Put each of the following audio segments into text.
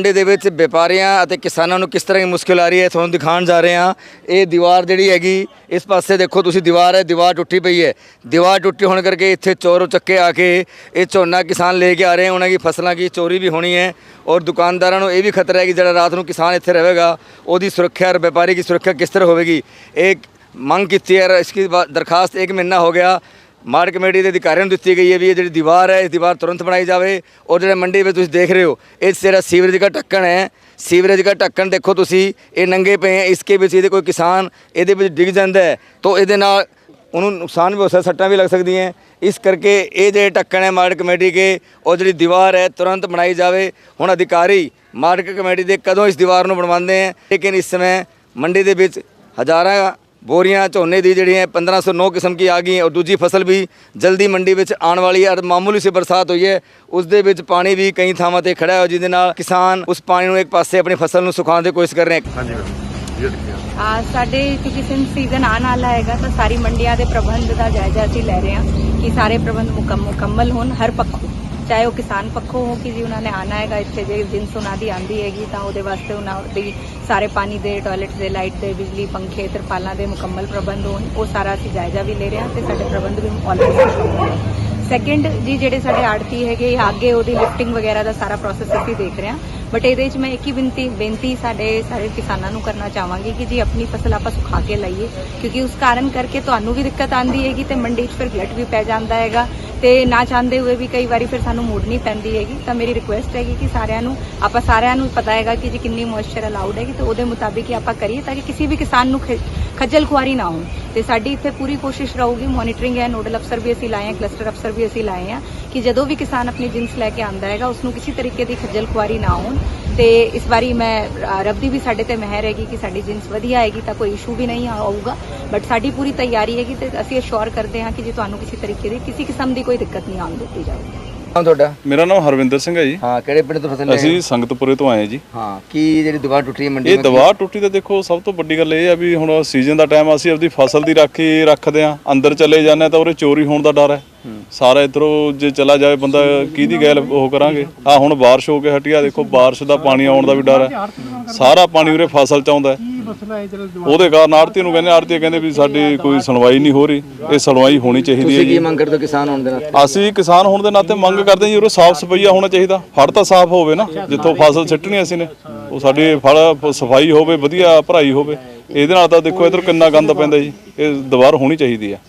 ਮੰਡੀ ਦੇ ਵਿੱਚ ਵਪਾਰੀਆਂ ਅਤੇ ਕਿਸਾਨਾਂ ਨੂੰ ਕਿਸ ਤਰ੍ਹਾਂ ਦੀ ਮੁਸ਼ਕਿਲ ਆ ਰਹੀ ਹੈ, ਤੁਹਾਨੂੰ ਦਿਖਾਉਣ ਜਾ ਰਹੇ ਹਾਂ। ਇਹ ਦੀਵਾਰ ਜਿਹੜੀ ਹੈਗੀ, ਇਸ ਪਾਸੇ ਦੇਖੋ ਤੁਸੀਂ ਦੀਵਾਰ ਹੈ, ਦੀਵਾਰ ਟੁੱਟੀ ਪਈ ਹੈ। ਦੀਵਾਰ ਟੁੱਟੀ ਹੋਣ ਕਰਕੇ ਇੱਥੇ ਚੋਰੋ ਚੱਕੇ ਆ ਕੇ ਇਹ ਝੋਨਾ ਕਿਸਾਨ ਲੈ ਕੇ ਆ ਰਹੇ ਹਨ, ਉਹਨਾਂ ਦੀ ਫਸਲਾਂ ਦੀ ਚੋਰੀ ਵੀ ਹੋਣੀ ਹੈ। ਔਰ ਦੁਕਾਨਦਾਰਾਂ ਨੂੰ ਇਹ ਵੀ ਖਤਰਾ ਹੈ ਕਿ ਜਿਹੜਾ ਰਾਤ ਨੂੰ ਕਿਸਾਨ ਇੱਥੇ ਰਹੇਗਾ, ਉਹਦੀ ਸੁਰੱਖਿਆ ਔਰ ਵਪਾਰੀ ਦੀ ਸੁਰੱਖਿਆ ਕਿਸ ਤਰ੍ਹਾਂ ਹੋਵੇਗੀ? ਇਹ ਮੰਗ ਕੀਤੀ ਹੈ, ਇਸ ਇਸकी ਦਰਖਾਸਤ ਇੱਕ ਮਹੀਨਾ ਹੋ ਗਿਆ। ਮਾਰਕ ਕਮੇਟੀ ਦੇ ਅਧਿਕਾਰੀਆਂ ਨੂੰ ਦਿੱਤੀ ਗਈ ਹੈ ਵੀ ਇਹ ਜਿਹੜੀ ਦੀਵਾਰ ਹੈ, ਇਸ ਦੀਵਾਰ ਤੁਰੰਤ ਬਣਾਈ ਜਾਵੇ ਔਰ ਜਿਹੜੇ ਮੰਡੀ ਵਿੱਚ ਤੁਸੀਂ ਦੇਖ ਰਹੇ ਹੋ, ਇਹ ਜਿਹੜਾ ਸੀਵਰੇਜ ਦਾ ਢੱਕਣ ਹੈ। ਸੀਵਰੇਜ ਦਾ ਢੱਕਣ ਦੇਖੋ ਤੁਸੀਂ, ਇਹ ਨੰਗੇ ਪਏ ਹੈ ਇਸਕੇ ਵਿੱਚ ਇਹਦੇ ਕੋਈ ਕਿਸਾਨ ਇਹਦੇ ਵਿੱਚ ਡਿੱਗ ਜਾਂਦਾ ਹੈ। ਤਾਂ ਇਹਦੇ ਨਾਲ ਉਹਨੂੰ ਨੁਕਸਾਨ ਵੀ ਹੋ ਸਕਦਾ, ਸੱਟਾਂ ਵੀ ਲੱਗ ਸਕਦੀਆਂ ਹੈ। ਇਸ ਕਰਕੇ ਇਹ ਜਿਹੜੇ ਢੱਕਣ ਹੈ ਮਾਰਕ ਕਮੇਟੀ ਕੇ, ਉਹ ਜਿਹੜੀ ਦੀਵਾਰ ਹੈ, ਤੁਰੰਤ ਬਣਾਈ ਜਾਵੇ। ਹੁਣ ਅਧਿਕਾਰੀ ਮਾਰਕ ਕਮੇਟੀ ਦੇ ਕਦੋਂ ਇਸ ਦੀਵਾਰ ਨੂੰ ਬਣਵਾਉਂਦੇ ਹੈ, ਲੇਕਿਨ ਇਸ ਸਮੇਂ ਮੰਡੀ ਦੇ ਵਿੱਚ ਹਜ਼ਾਰਾਂ ਬੋਰੀਆਂ ਝੋਨੇ ਦੀ ਜਿਹੜੀਆਂ 1509 ਕਿਸਮ ਕੀ ਆ ਗਈਆਂ ਔਰ ਦੂਜੀ ਫਸਲ ਵੀ ਜਲਦੀ ਮੰਡੀ ਵਿੱਚ ਆਉਣ ਵਾਲੀ ਹੈ ਔਰ ਮਾਮੂਲੀ ਸੀ ਬਰਸਾਤ ਹੋਈ ਹੈ ਉਸ ਦੇ ਵਿੱਚ ਪਾਣੀ ਵੀ ਕਈ ਥਾਵਾਂ ਤੇ ਖੜਾ ਹੈ ਜਿਹਦੇ ਨਾਲ ਕਿਸਾਨ ਉਸ ਪਾਣੀ ਨੂੰ ਇੱਕ ਪਾਸੇ ਆਪਣੀ ਫਸਲ ਨੂੰ ਸੁਖਾਉਣ ਦੀ ਕੋਸ਼ਿਸ਼ ਕਰ ਰਹੇ ਹਨ। ਆ ਸਾਡੇ ਕਿਉਂਕਿ ਸਿੰ ਸੀਜ਼ਨ ਆਉਣ ਵਾਲਾ ਹੈਗਾ ਤਾਂ ਸਾਰੀ ਮੰਡੀਆਂ ਦੇ ਪ੍ਰਬੰਧ ਦਾ ਜਾਇਜ਼ਾ ਅਸੀਂ ਲੈ ਰਹੇ ਹਾਂ ਕਿ ਸਾਰੇ ਪ੍ਰਬੰਧ ਮੁਕੰਮ- ਮੁਕੰਮਲ ਹੋਣ ਹਰ ਪੱਖੋਂ। ਚਾਹੇ ਉਹ ਕਿਸਾਨ ਪੱਖੋਂ ਹੋ ਕਿ ਜੀ ਉਹਨਾਂ ਨੇ ਆਣਾ ਹੈਗਾ, ਇੱਥੇ ਜੇ ਜਿੰਸ ਉਹਨਾਂ ਦੀ ਆਂਦੀ ਹੈਗੀ ਤਾਂ ਉਹਦੇ ਵਾਸਤੇ ਉਹਨਾਂ ਦੀ ਸਾਰੇ ਪਾਣੀ ਦੇ ਟਾਇਲਟ ਦੇ ਲਾਈਟ ਦੇ, ਬਿਜਲੀ, ਪੰਖੇ, ਤਰਪਾਲਾਂ ਦੇ ਮੁਕੰਮਲ ਪ੍ਰਬੰਧ ਹੋਣ, ਉਹ ਸਾਰਾ ਅਸੀਂ ਜਾਇਜ਼ਾ ਵੀ ਲੈ ਰਹੇ ਹਾਂ ਤੇ ਸਾਡੇ ਪ੍ਰਬੰਧ ਵੀ ਆਲਰੇਡੀ ਸੈਕੰਡ ਜੀ ਜਿਹੜੇ ਸਾਡੇ ਆੜਤੀ ਹੈਗੇ, ਅੱਗੇ ਉਹਦੀ ਲਿਫਟਿੰਗ ਵਗੈਰਾ ਦਾ ਸਾਰਾ ਪ੍ਰੋਸੈਸ ਅਸੀਂ ਦੇਖ ਰਹੇ ਹਾਂ। ਬਟ ਇਹਦੇ ਵਿੱਚ ਮੈਂ ਇੱਕ ਹੀ ਬੇਨਤੀ ਬੇਨਤੀ ਸਾਡੇ ਸਾਰੇ ਕਿਸਾਨਾਂ ਨੂੰ ਕਰਨਾ ਚਾਹਾਂਗੀ ਕਿ ਜੀ ਆਪਣੀ ਫਸਲ ਆਪਾਂ ਸੁਖਾ ਕੇ ਲਾਈਏ, ਕਿਉਂਕਿ ਉਸ ਕਾਰਨ ਕਰਕੇ ਤੁਹਾਨੂੰ ਵੀ ਦਿੱਕਤ ਆਂਦੀ ਹੈਗੀ ਤੇ ਮੰਡੀ 'ਚ ਫਿਰ ਗਲਟ ਵੀ ਪੈ ਜਾਂਦਾ ਹੈਗਾ। ਤੇ ਨਾ ਚਾਹੁੰਦੇ ਹੋਏ ਵੀ ਕਈ ਵਾਰੀ ਫਿਰ ਸਾਨੂੰ ਮੋੜਨੀ ਪੈਂਦੀ ਹੈਗੀ, ਤਾਂ ਮੇਰੀ ਰਿਕੁਐਸਟ ਹੈਗੀ ਕਿ ਸਾਰਿਆਂ ਨੂੰ, ਆਪਾਂ ਸਾਰਿਆਂ ਨੂੰ ਪਤਾ ਹੈਗਾ ਕਿ ਜੀ ਕਿੰਨੀ ਮੋਇਸਚਰ ਅਲਾਉਡ ਹੈਗੀ, ਤੇ ਉਹਦੇ ਮੁਤਾਬਿਕ ਹੀ ਆਪਾਂ ਕਰੀਏ ਤਾਂ ਕਿ ਕਿਸੇ ਵੀ ਕਿਸਾਨ ਨੂੰ ਖੱਜਲ ਖੁਆਰੀ ਨਾ ਹੋਣ। ਤੇ ਸਾਡੀ ਇੱਥੇ ਪੂਰੀ ਕੋਸ਼ਿਸ਼ ਰਹੂਗੀ ਮੋਨੀਟਰਿੰਗ ਹੈ ਨੋਡਲ ਅਫਸਰ ਵੀ ਅਸੀਂ ਲਾਏ ਹਾਂ ਕਲਸਟਰ ਅਫਸਰ ਵੀ ਅਸੀਂ ਲਾਏ ਹਾਂ ਕਿ ਜਦੋਂ ਵੀ ਕਿਸਾਨ ਆਪਣੀ ਜਿੰਸ ਲੈ ਕੇ ਆਂਦਾ ਹੈਗਾ ਉਸ ਨੂੰ ਕਿਸੇ ਤਰੀਕੇ ਦੀ ਖੱਜਲ ਖੁਆਰੀ ਨਾ ਹੋਣ। ਤੇ ਇਸ ਵਾਰੀ ਮੈਂ ਅ, ਰੱਬ ਦੀ ਵੀ ਸਾਡੇ ਤੇ ਮਹਿਰ ਹੈਗੀ ਕਿ ਸਾਡੀ ਜਿੰਸ ਵਧੀਆ ਹੈਗੀ ਤਾਂ ਕੋਈ ਇਸ਼ੂ ਵੀ ਨਹੀਂ ਆਊਗਾ। ਬਟ ਸਾਡੀ ਪੂਰੀ ਤਿਆਰੀ ਹੈਗੀ ਤੇ ਅਸੀਂ ਅਸ਼ੋਰ ਕਰਦੇ ਹਾਂ ਕਿ ਜੇ ਤੁਹਾਨੂੰ ਕਿਸੇ ਤਰੀਕੇ ਦੀ ਕਿਸੇ ਕਿਸਮ ਦੀ ਕੋਈ ਦਿੱਕਤ ਨਹੀਂ ਆਉਣ ਦਿੱਤੀ ਜਾਊਗੀ। ਹਾਂ ਤੁਹਾਡਾ? ਮੇਰਾ ਨਾਮ ਹਰਵਿੰਦਰ ਸਿੰਘ ਹੈ ਜੀ। ਹਾਂ ਕਿਹੜੇ ਪਿੰਡ ਤੋਂ ਫਸਲ ਅਸੀਂ ਸੰਗਤਪੁਰੇ ਤੋਂ ਆਏ ਹਾਂ ਜੀ। ਹਾਂ ਕੀ ਜਿਹੜੀ ਦੀਵਾਰ ਟੁੱਟੀ ਹੈ ਮੰਡੀ ਇਹ ਦਵਾ ਟੁੱਟੀ ਤਾਂ ਦੇਖੋ ਸਭ ਤੋਂ ਵੱਡੀ ਗੱਲ ਇਹ ਆ ਵੀ ਹੁਣ ਸੀਜ਼ਨ ਦਾ ਟਾਈਮ ਅਸੀਂ ਆਪਦੀ ਫਸਲ ਦੀ ਰਾਖੀ ਰੱਖਦੇ ਆ ਅੰਦਰ ਚਲੇ ਜਾਂਦੇ ਹਾਂ ਤਾਂ ਉਰੇ ਚੋਰੀ ਹੋਣ ਦਾ ਡਰ ਹੈ। ਸਾਰਾ ਇਧਰੋਂ ਜੇ ਚਲਾ ਜਾਵੇ ਬੰਦਾ ਕਿਹਦੀ ਗੈਲ ਉਹ ਕਰਾਂਗੇ? ਆ ਹੁਣ ਬਾਰਿਸ਼ ਹੋ ਕੇ ਹਟਿਆ ਦੇਖੋ ਬਾਰਿਸ਼ ਦਾ ਪਾਣੀ ਆਉਣ ਦਾ ਵੀ ਡਰ ਹੈ। ਸਾਰਾ ਪਾਣੀ ਉਰੇ ਫਸਲ ਚ ਆਉਂਦਾ ਹੈ। ਉਹਦੇ ਕਾਰਨ ਆੜਤੀ ਨੂੰ ਕਹਿੰਦੇ ਆੜਤੀ ਕਹਿੰਦੇ ਵੀ ਸਾਡੀ ਕੋਈ ਸੁਣਵਾਈ ਨਹੀਂ ਹੋ ਰਹੀ ਇਹ ਸੁਣਵਾਈ ਹੋਣੀ ਚਾਹੀਦੀ ਹੈ ਤੁਸੀਂ ਜੀ ਕੀ ਮੰਗ ਕਰਦੇ ਹੋ ਕਿਸਾਨ ਹੋਣ ਦੇ ਨਾਲ ਅਸੀਂ ਕਿਸਾਨ ਹੋਣ ਦੇ ਨਾਤੇ ਮੰਗ ਕਰਦੇ ਹਾਂ ਜੀ ਉਹ ਸਾਫ਼ ਸਫਾਈਆ ਹੋਣਾ ਚਾਹੀਦਾ ਫੜ ਤਾਂ ਸਾਫ਼ ਹੋਵੇ ਨਾ ਜਿੱਥੋਂ ਫਸਲ ਸਿੱਟਣੀ ਅਸੀਂ ਨੇ ਉਹ ਸਾਡੀ ਫਲ ਸਫ਼ਾਈ ਹੋਵੇ ਵਧੀਆ ਭਰਾਈ ਹੋਵੇ। ਇਹਦੇ ਨਾਲ ਤਾਂ ਦੇਖੋ ਇਧਰ ਕਿੰਨਾ ਗੰਦ ਪੈਂਦਾ ਜੀ। ਇਹ ਦੁਬਾਰ ਹੋਣੀ ਚਾਹੀਦੀ ਹੈ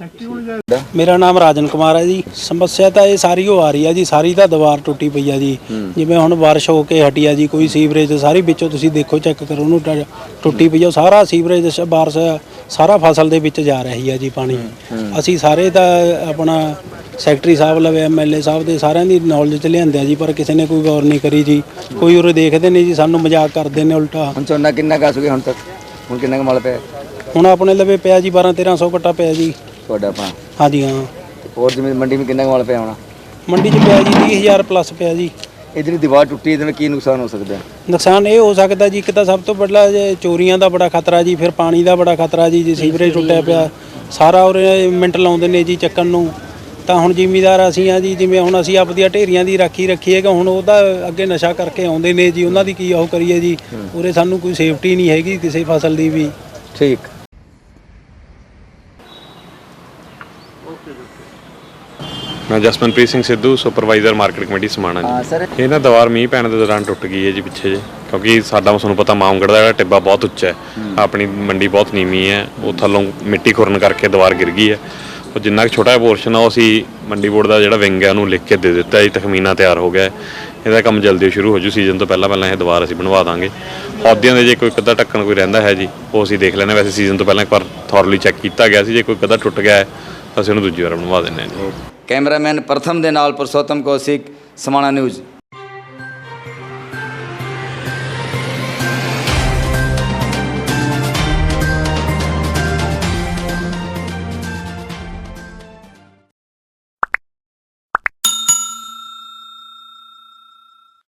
ਮੇਰਾ ਨਾਮ ਰਾਜਨ ਕੁਮਾਰ ਹੈ ਜੀ। ਸਮੱਸਿਆ ਤਾਂ ਇਹ ਸਾਰੀ ਹੋ ਆ ਰਹੀ ਹੈ ਜੀ। ਸਾਰੀ ਤਾਂ ਦੀਵਾਰ ਟੁੱਟੀ ਪਈ ਆ ਜੀ। ਜਿਵੇਂ ਹੁਣ ਬਾਰਿਸ਼ ਹੋ ਕੇ ਹਟੀ ਆ ਜੀ ਕੋਈ ਸੀਵਰੇਜ ਸਾਰੀ ਵਿੱਚੋਂ ਤੁਸੀਂ ਦੇਖੋ ਚੈੱਕ ਕਰੋ ਉਹਨੂੰ ਟ- ਟੁੱਟੀ ਪਈ ਆ। ਉਹ ਸਾਰਾ ਸੀਵਰੇਜ ਸ- ਬਾਰਿਸ਼ ਸਾਰਾ ਫਸਲ ਦੇ ਵਿੱਚ ਜਾ ਰਹੀ ਹੈ ਜੀ ਪਾਣੀ। ਅਸੀਂ ਸਾਰੇ ਤਾਂ ਆਪਣਾ ਸੈਕਟਰੀ ਸਾਹਿਬ ਲਵੇ ਐਮਐਲਏ ਸਾਹਿਬ ਦੇ ਸਾਰਿਆਂ ਦੀ ਨੌਲੇਜ ਚ ਲਿਆਂਦੇ ਆ ਜੀ ਪਰ ਕਿਸੇ ਨੇ ਕੋਈ ਗੌਰ ਨਹੀਂ ਕਰੀ ਜੀ। ਕੋਈ ਉਰੇ ਦੇਖਦੇ ਨੇ ਜੀ ਸਾਨੂੰ ਮਜ਼ਾਕ ਕਰਦੇ ਨੇ ਉਲਟਾ। ਹੁਣ ਝੋਨਾ ਕਿੰਨਾ ਕਾਸ ਗਿਆ ਹੁਣ ਤੱਕ? ਹੁਣ ਕਿੰਨਾ ਕੁ ਮਾਲ ਪਿਆ? ਹੁਣ ਆਪਣੇ ਲਵੇ ਪਿਆ ਜੀ 12 1300 ਕੱਟਾ ਪਿਆ ਜੀ। ਤੁਹਾਡਾ ਆਪਣਾ ਹਾਂਜੀ ਹਾਂ। ਹੋਰ ਜਿਵੇਂ ਮੰਡੀ ਵਿੱਚ ਕਿੰਨਾ ਕੁ ਮਾਲ ਪਿਆ ਹੋਣਾ? ਮੰਡੀ 'ਚ ਪਿਆ ਜੀ 20000 ਪਲੱਸ ਪਿਆ ਜੀ। ਇਹ ਜਿਹੜੀ ਦੀਵਾਰ ਟੁੱਟੀ ਇਹਦੇ ਨਾਲ ਕੀ ਨੁਕਸਾਨ ਹੋ ਸਕਦਾ? ਹੈ ਨੁਕਸਾਨ ਇਹ ਹੋ ਸਕਦਾ ਜੀ ਇੱਕ ਤਾਂ ਸਭ ਤੋਂ ਵੱਡਾ ਜੇ ਚੋਰੀਆਂ ਦਾ ਬੜਾ ਖਤਰਾ ਜੀ ਫਿਰ ਪਾਣੀ ਦਾ ਬੜਾ ਖਤਰਾ ਜੀ ਜੇ ਸੀਵਰੇਜ ਟੁੱਟਿਆ ਪਿਆ। ਸਾਰਾ ਉਰੇ ਮਿੰਟ ਲਾਉਂਦੇ ਨੇ ਜੀ ਚੱਕਣ ਨੂੰ। ਤਾਂ ਹੁਣ ਜ਼ਿਮੀਦਾਰ ਅਸੀਂ ਆ ਜੀ ਜਿਵੇਂ ਹੁਣ ਅਸੀਂ ਆਪਦੀਆਂ ਢੇਰੀਆਂ ਦੀ ਰਾਖੀ ਰੱਖੀ ਹੈ ਕਿ ਹੁਣ ਉਹਦਾ ਅੱਗੇ ਨਸ਼ਾ ਕਰਕੇ ਆਉਂਦੇ ਨੇ ਜੀ ਉਹਨਾਂ ਦੀ ਕੀ ਉਹ ਕਰੀਏ ਜੀ? ਉਰੇ ਸਾਨੂੰ ਕੋਈ ਸੇਫਟੀ ਨਹੀਂ ਹੈਗੀ ਕਿਸੇ ਫਸਲ ਦੀ ਵੀ। ਠੀਕ। ਮੈਂ Jasmanpreet Singh Sidhu supervisor market committee Samana ਹਾਂ ਜੀ ਸਰ। ਇਹ ਨਾ ਦੀਵਾਰ ਮੀਂਹ ਪੈਣ ਦੇ ਦੌਰਾਨ ਟੁੱਟ ਗਈ ਹੈ ਜੀ ਪਿੱਛੇ ਜੇ। ਕਿਉਂਕਿ ਸਾਡਾ ਤੁਹਾਨੂੰ ਪਤਾ ਮਾਮਗੜ ਦਾ ਜਿਹੜਾ ਟਿੱਬਾ ਬਹੁਤ ਉੱਚਾ ਹੈ। ਆਪਣੀ ਮੰਡੀ ਬਹੁਤ ਨੀਵੀਂ ਹੈ। ਉਹ ਥੱਲੋਂ ਮਿੱਟੀ ਖੁਰਨ ਕਰਕੇ ਦੀਵਾਰ ਗਿਰ ਗਈ ਹੈ। ਉਹ ਜਿੰਨਾ ਕੁ ਛੋਟਾ ਪੋਰਸ਼ਨ ਆ, ਉਹ ਅਸੀਂ ਮੰਡੀ ਬੋਰਡ ਦਾ ਜਿਹੜਾ ਵਿੰਗ ਹੈ ਉਹਨੂੰ ਲਿਖ ਕੇ ਦੇ ਦਿੱਤਾ ਜੀ, ਤਖਮੀਨਾ ਤਿਆਰ ਹੋ ਗਿਆ ਹੈ। ਇਹਦਾ ਕੰਮ ਜਲਦੀ ਸ਼ੁਰੂ ਹੋ ਜੂ ਸੀਜ਼ਨ ਤੋਂ ਪਹਿਲਾਂ ਪਹਿਲਾਂ ਇਹ ਦੁਬਾਰਾ ਅਸੀਂ ਬਣਵਾ ਦਾਂਗੇ। ਪੌਦਿਆਂ ਦੇ ਜੇ ਕੋਈ ਕਦਾ ਢੱਕਣ ਕੋਈ ਰਹਿੰਦਾ ਹੈ ਜੀ, ਉਹ ਅਸੀਂ ਦੇਖ ਲੈਂਦੇ ਹਾਂ। ਵੈਸੇ ਸੀਜ਼ਨ ਤੋਂ ਪਹਿਲਾਂ ਇੱਕ ਵਾਰ ਥੋਰਲੀ ਚੈੱਕ ਕੀਤਾ ਗਿਆ ਸੀ, ਜੇ ਕੋਈ ਕਦਾ ਟੁੱਟ ਗਿਆ ਹੈ, ਤਾਂ ਅਸੀਂ ਉਹਨੂੰ ਦੂਜੀ ਵਾਰ ਬਣਵਾ ਦਿੰਦੇ ਹਾਂ ਜੀ। ਕੈਮਰਾਮੈਨ ਪ੍ਰਥਮ ਦੇ ਨਾਲ ਪਰਸੋਤਮ ਕੌਸ਼ਿਕ, ਸਮਾਣਾ ਨਿਊਜ਼।